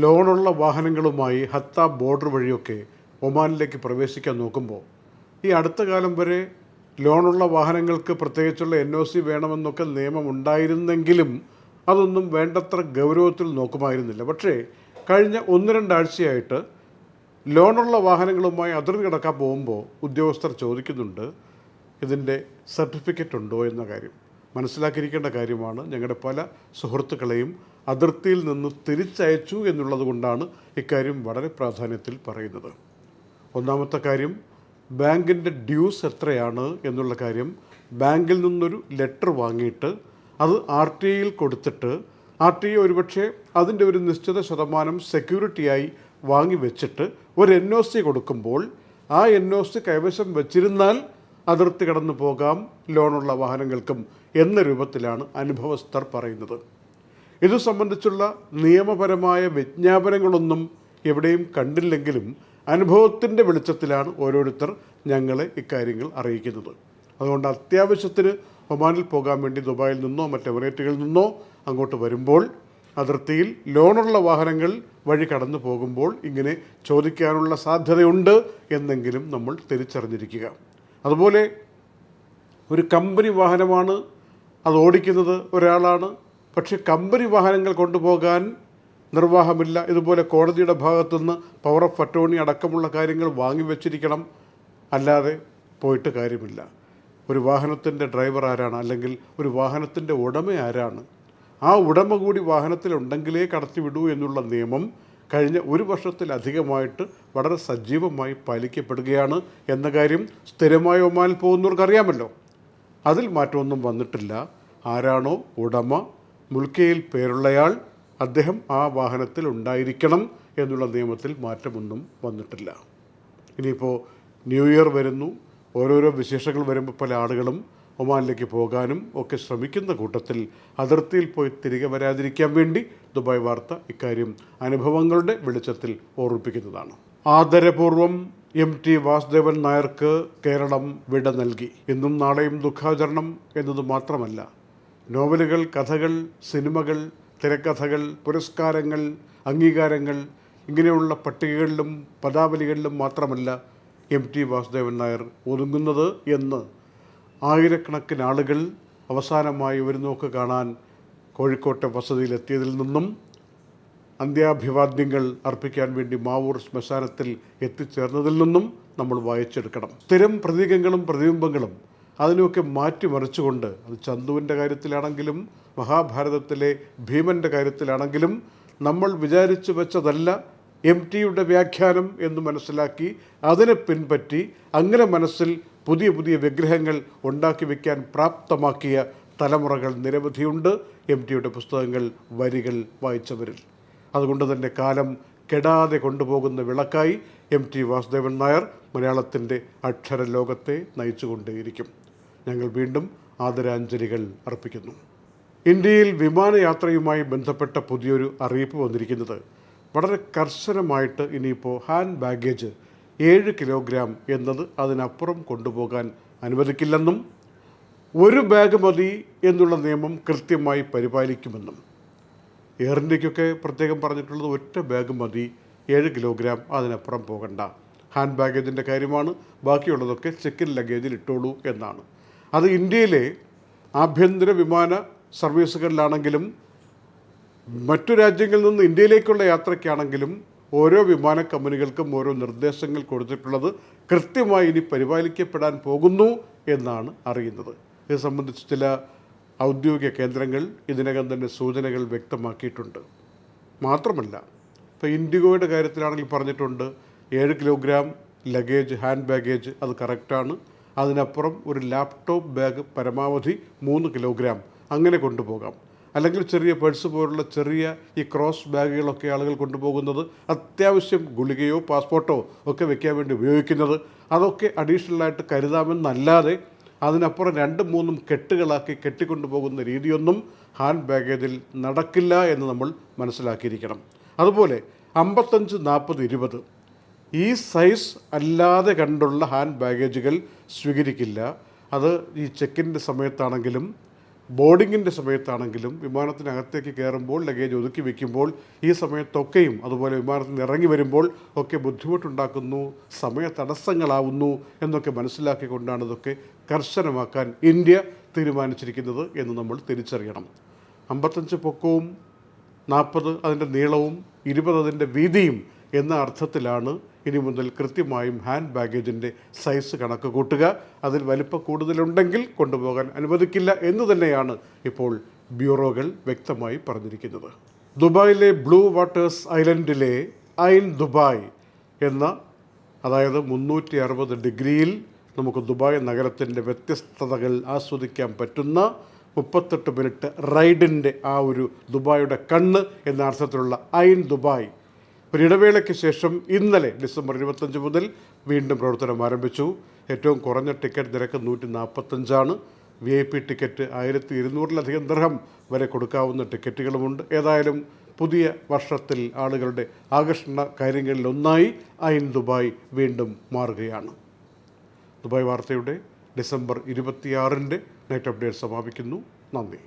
ലോണുള്ള വാഹനങ്ങളുമായി ഹത്ത ബോർഡർ വഴിയൊക്കെ ഒമാനിലേക്ക് പ്രവേശിക്കാൻ നോക്കുമ്പോൾ ഈ അടുത്ത കാലം വരെ ലോണുള്ള വാഹനങ്ങൾക്ക് പ്രത്യേകിച്ചുള്ള എൻ ഒ സി വേണമെന്നൊക്കെ നിയമം ഉണ്ടായിരുന്നെങ്കിലും അതൊന്നും വേണ്ടത്ര ഗൗരവത്തിൽ നോക്കുമായിരുന്നില്ല. പക്ഷേ കഴിഞ്ഞ ഒന്ന് രണ്ടാഴ്ചയായിട്ട് ലോണുള്ള വാഹനങ്ങളുമായി അതിർത്തി കിടക്കാൻ പോകുമ്പോൾ ഉദ്യോഗസ്ഥർ ചോദിക്കുന്നുണ്ട് ഇതിന്റെ സർട്ടിഫിക്കറ്റ് ഉണ്ടോ എന്ന കാര്യം. മനസ്സിലാക്കിയിരിക്കേണ്ട കാര്യമാണ് ഞങ്ങളുടെ പല സുഹൃത്തുക്കളെയും അതിർത്തിയിൽ നിന്ന് തിരിച്ചയച്ചു എന്നുള്ളത് കൊണ്ടാണ് ഇക്കാര്യം വളരെ പ്രാധാന്യത്തിൽ പറയുന്നത്. ഒന്നാമത്തെ കാര്യം ബാങ്കിന്റെ ഡ്യൂസ് എത്രയാണ് എന്നുള്ള കാര്യം ബാങ്കിൽ നിന്നൊരു ലെറ്റർ വാങ്ങിയിട്ട് അത് ആർ ടി ഐയിൽ കൊടുത്തിട്ട് ആർ ടി ഐ ഒരുപക്ഷെ അതിന്റെ ഒരു നിശ്ചിത ശതമാനം സെക്യൂരിറ്റിയായി വാങ്ങി വെച്ചിട്ട് ഒരു എൻ ഒ സി കൊടുക്കുമ്പോൾ ആ എൻ ഒ സി കൈവശം വെച്ചിരുന്നാൽ അതിർത്തി കടന്നു പോകാം ലോണുള്ള വാഹനങ്ങൾക്കും എന്ന രൂപത്തിലാണ് അനുഭവസ്ഥർ പറയുന്നത്. ഇത് സംബന്ധിച്ചുള്ള നിയമപരമായ വിജ്ഞാപനങ്ങളൊന്നും എവിടെയും കണ്ടില്ലെങ്കിലും അനുഭവത്തിന്റെ വെളിച്ചത്തിലാണ് ഓരോരുത്തർ ഞങ്ങളെ ഇക്കാര്യങ്ങൾ അറിയിക്കുന്നത്. അതുകൊണ്ട് അത്യാവശ്യത്തിന് ഒമാനിൽ പോകാൻ വേണ്ടി ദുബായിൽ നിന്നോ മറ്റ് എമിറേറ്റുകളിൽ നിന്നോ അങ്ങോട്ട് വരുമ്പോൾ അതിർത്തിയിൽ ലോണുള്ള വാഹനങ്ങൾ വഴി കടന്നു പോകുമ്പോൾ ഇങ്ങനെ ചോദിക്കാനുള്ള സാധ്യതയുണ്ട് എന്നെങ്കിലും നമ്മൾ തിരിച്ചറിഞ്ഞിരിക്കുക. അതുപോലെ ഒരു കമ്പനി വാഹനമാണ് അത് ഓടിക്കുന്നത് ഒരാളാണ്. പക്ഷേ കമ്പനി വാഹനങ്ങൾ കൊണ്ടുപോകാൻ നിർവാഹമില്ല. ഇതുപോലെ കോടതിയുടെ ഭാഗത്തുനിന്ന് പവർ ഓഫ് അറ്റോണി അടക്കമുള്ള കാര്യങ്ങൾ വാങ്ങി വെച്ചിരിക്കണം. അല്ലാതെ പോയിട്ട് കാര്യമില്ല. ഒരു വാഹനത്തിന്റെ ഡ്രൈവർ ആരാണ്? അല്ലെങ്കിൽ ഒരു വാഹനത്തിന്റെ ഉടമ ആരാണ്? ആ ഉടമ കൂടി വാഹനത്തിലുണ്ടെങ്കിലേ കടത്തിവിടൂ എന്നുള്ള നിയമം കഴിഞ്ഞ ഒരു വർഷത്തിലധികമായിട്ട് വളരെ സജീവമായി പാലിക്കപ്പെടുകയാണ് എന്ന കാര്യം സ്ഥിരമായ ഒമാനിൽ പോകുന്നവർക്ക് അറിയാമല്ലോ അതിൽ മാറ്റമൊന്നും വന്നിട്ടില്ല. ആരാണോ ഉടമ മുൽക്കയിൽ പേരുള്ളയാൾ അദ്ദേഹം ആ വാഹനത്തിൽ ഉണ്ടായിരിക്കണം എന്നുള്ള നിയമത്തിൽ മാറ്റമൊന്നും വന്നിട്ടില്ല. ഇനിയിപ്പോൾ ന്യൂ ഇയർ വരുന്നു. ഓരോരോ വിശേഷങ്ങൾ വരുമ്പോൾ പല ആളുകളും ഒമാനിലേക്ക് പോകാനും ഒക്കെ ശ്രമിക്കുന്ന കൂട്ടത്തിൽ അതിർത്തിയിൽ പോയി തിരികെ വരാതിരിക്കാൻ വേണ്ടി ദുബായ് വാർത്ത ഇക്കാര്യം അനുഭവങ്ങളുടെ വെളിച്ചത്തിൽ ഓർമ്മിപ്പിക്കുന്നതാണ്. ആദരപൂർവം എം ടി വാസുദേവൻ നായർക്ക് കേരളം വിട നൽകി. ഇന്നും നാളെയും ദുഃഖാചരണം എന്നത് മാത്രമല്ല നോവലുകൾ കഥകൾ സിനിമകൾ തിരക്കഥകൾ പുരസ്കാരങ്ങൾ അംഗീകാരങ്ങൾ ഇങ്ങനെയുള്ള പട്ടികകളിലും പദാവലികളിലും മാത്രമല്ല എം ടി വാസുദേവൻ നായർ ഒതുങ്ങുന്നത് എന്ന് ആയിരക്കണക്കിന് ആളുകൾ അവസാനമായി ഒരു നോക്ക് കാണാൻ കോഴിക്കോട്ടെ വസതിയിലെത്തിയതിൽ നിന്നും അന്ത്യാഭിവാദ്യങ്ങൾ അർപ്പിക്കാൻ വേണ്ടി മാവൂർ ശ്മശാനത്തിൽ എത്തിച്ചേർന്നതിൽ നിന്നും നമ്മൾ വായിച്ചെടുക്കണം. സ്ഥിരം പ്രതീകങ്ങളും പ്രതിബിംബങ്ങളും അതിനെയൊക്കെ മാറ്റിമറിച്ചുകൊണ്ട് അത് ചന്തുവിന്റെ കാര്യത്തിലാണെങ്കിലും മഹാഭാരതത്തിലെ ഭീമന്റെ കാര്യത്തിലാണെങ്കിലും നമ്മൾ വിചാരിച്ചു വെച്ചതല്ല എം ടിയുടെ വ്യാഖ്യാനം എന്ന് മനസ്സിലാക്കി അതിനെ പിൻപറ്റി അങ്ങനെ മനസ്സിൽ പുതിയ പുതിയ വിഗ്രഹങ്ങൾ ഉണ്ടാക്കി വയ്ക്കാൻ പ്രാപ്തമാക്കിയ തലമുറകൾ നിരവധിയുണ്ട്. എം ടിയുടെ പുസ്തകങ്ങൾ വരികൾ വായിച്ചവരിൽ. അതുകൊണ്ട് തന്നെ കാലം കെടാതെ കൊണ്ടുപോകുന്ന വിളക്കായി എം ടി വാസുദേവൻ നായർ മലയാളത്തിന്റെ അക്ഷരലോകത്തെ നയിച്ചുകൊണ്ടേയിരിക്കും. ഞങ്ങൾ വീണ്ടും ആദരാഞ്ജലികൾ അർപ്പിക്കുന്നു. ഇന്ത്യയിൽ വിമാനയാത്രയുമായി ബന്ധപ്പെട്ട പുതിയൊരു അറിയിപ്പ് വന്നിരിക്കുന്നത് വളരെ കർശനമായിട്ട് ഇനിയിപ്പോൾ ഹാൻഡ് ബാഗേജ് ഏഴ് കിലോഗ്രാം എന്നത് അതിനപ്പുറം കൊണ്ടുപോകാൻ അനുവദിക്കില്ലെന്നും ഒരു ബാഗ് മതി എന്നുള്ള നിയമം കൃത്യമായി പരിപാലിക്കുമെന്നും. എയർ ഇന്ത്യക്കൊക്കെ പ്രത്യേകം പറഞ്ഞിട്ടുള്ളത് ഒറ്റ ബാഗ് മതി ഏഴ് കിലോഗ്രാം അതിനപ്പുറം പോകണ്ട. ഹാൻഡ് ബാഗേജിന്റെ കാര്യമാണ് ബാക്കിയുള്ളതൊക്കെ ചെക്കിൻ ലഗേജിൽ ഇട്ടോളൂ എന്നാണ്. അത് ഇന്ത്യയിലെ ആഭ്യന്തര വിമാന സർവീസുകളിലാണെങ്കിലും മറ്റു രാജ്യങ്ങളിൽ നിന്ന് ഇന്ത്യയിലേക്കുള്ള യാത്രയ്ക്കാണെങ്കിലും ഓരോ വിമാന കമ്പനികൾക്കും ഓരോ നിർദ്ദേശങ്ങൾ കൊടുത്തിട്ടുള്ളത് കൃത്യമായി ഇനി പരിപാലിക്കപ്പെടാൻ പോകുന്നു എന്നാണ് അറിയുന്നത്. ഇത് സംബന്ധിച്ച് ചില ഔദ്യോഗിക കേന്ദ്രങ്ങൾ ഇതിനകം തന്നെ സൂചനകൾ വ്യക്തമാക്കിയിട്ടുണ്ട്. മാത്രമല്ല ഇപ്പോൾ ഇൻഡിഗോയുടെ കാര്യത്തിലാണെങ്കിൽ പറഞ്ഞിട്ടുണ്ട് ഏഴ് കിലോഗ്രാം ലഗേജ് ഹാൻഡ് ബാഗേജ് അത് കറക്റ്റാണ്. അതിനപ്പുറം ഒരു ലാപ്ടോപ്പ് ബാഗ് പരമാവധി മൂന്ന് കിലോഗ്രാം. അങ്ങനെ കൊണ്ടുപോകാം. അല്ലെങ്കിൽ ചെറിയ പേഴ്സ് പോലുള്ള ചെറിയ ഈ ക്രോസ് ബാഗുകളൊക്കെ ആളുകൾ കൊണ്ടുപോകുന്നത് അത്യാവശ്യം ഗുളികയോ പാസ്പോർട്ടോ ഒക്കെ വെക്കാൻ വേണ്ടി ഉപയോഗിക്കുന്നത്. അതൊക്കെ അഡീഷണലായിട്ട് കരുതാമെന്നല്ലാതെ അതിനപ്പുറം രണ്ടും മൂന്നും കെട്ടുകളാക്കി കെട്ടിക്കൊണ്ടുപോകുന്ന രീതിയൊന്നും ഹാൻഡ് ബാഗേജിൽ നടക്കില്ല എന്ന് നമ്മൾ മനസ്സിലാക്കിയിരിക്കണം. അതുപോലെ അമ്പത്തഞ്ച് നാൽപ്പത് ഇരുപത്. ഈ സൈസ് അല്ലാതെ കണ്ടുള്ള ഹാൻഡ് ബാഗേജുകൾ സ്വീകരിക്കില്ല. അത് ഈ ചെക്കിന്റെ സമയത്താണെങ്കിലും ബോർഡിങ്ങിന്റെ സമയത്താണെങ്കിലും വിമാനത്തിനകത്തേക്ക് കയറുമ്പോൾ ലഗേജ് ഒതുക്കി വയ്ക്കുമ്പോൾ ഈ സമയത്തൊക്കെയും അതുപോലെ വിമാനത്തിൽ നിന്ന് ഇറങ്ങി വരുമ്പോൾ ഒക്കെ ബുദ്ധിമുട്ടുണ്ടാക്കുന്നു സമയ തടസ്സങ്ങളാവുന്നു എന്നൊക്കെ മനസ്സിലാക്കിക്കൊണ്ടാണ് ഇതൊക്കെ കർശനമാക്കാൻ ഇന്ത്യ തീരുമാനിച്ചിരിക്കുന്നത് എന്ന് നമ്മൾ തിരിച്ചറിയണം. അമ്പത്തഞ്ച് പൊക്കവും നാൽപ്പത് അതിന്റെ നീളവും ഇരുപത് അതിന്റെ വീതിയും എന്ന അർത്ഥത്തിലാണ് ഇനി മുതൽ കൃത്യമായും ഹാൻഡ് ബാഗേജിന്റെ സൈസ് കണക്ക് കൂട്ടുക. അതിൽ വലിപ്പം കൂടുതലുണ്ടെങ്കിൽ കൊണ്ടുപോകാൻ അനുവദിക്കില്ല എന്ന് തന്നെയാണ് ഇപ്പോൾ ബ്യൂറോകൾ വ്യക്തമായി പറഞ്ഞിരിക്കുന്നത്. ദുബായിലെ ബ്ലൂ വാട്ടേഴ്സ് ഐലൻഡിലെ ഐൻ ദുബായ് എന്ന അതായത് മുന്നൂറ്റി അറുപത് ഡിഗ്രിയിൽ നമുക്ക് ദുബായ് നഗരത്തിന്റെ വ്യത്യസ്തതകൾ ആസ്വദിക്കാൻ പറ്റുന്ന മുപ്പത്തെട്ട് മിനിറ്റ് റൈഡിന്റെ ആ ഒരു ദുബായുടെ കണ്ണ് എന്ന അർത്ഥത്തിലുള്ള ഐൻ ദുബായ് ഒരു ഇടവേളയ്ക്ക് ശേഷം ഇന്നലെ ഡിസംബർ ഇരുപത്തഞ്ച് മുതൽ വീണ്ടും പ്രവർത്തനം ആരംഭിച്ചു. ഏറ്റവും കുറഞ്ഞ ടിക്കറ്റ് നിരക്ക് നൂറ്റി നാൽപ്പത്തഞ്ചാണ് വി ഐ പി ടിക്കറ്റ് ആയിരത്തി ഇരുന്നൂറിലധികം ദർഹം വരെ കൊടുക്കാവുന്ന ടിക്കറ്റുകളുമുണ്ട്. ഏതായാലും പുതിയ വർഷത്തിൽ ആളുകളുടെ ആകർഷണ കാര്യങ്ങളിലൊന്നായി ഐൻ ദുബായ് വീണ്ടും മാറുകയാണ്. ദുബായ് വാർത്തയുടെ ഡിസംബർ ഇരുപത്തിയാറിന്റെ നൈറ്റ് അപ്ഡേറ്റ് സമാപിക്കുന്നു. നന്ദി.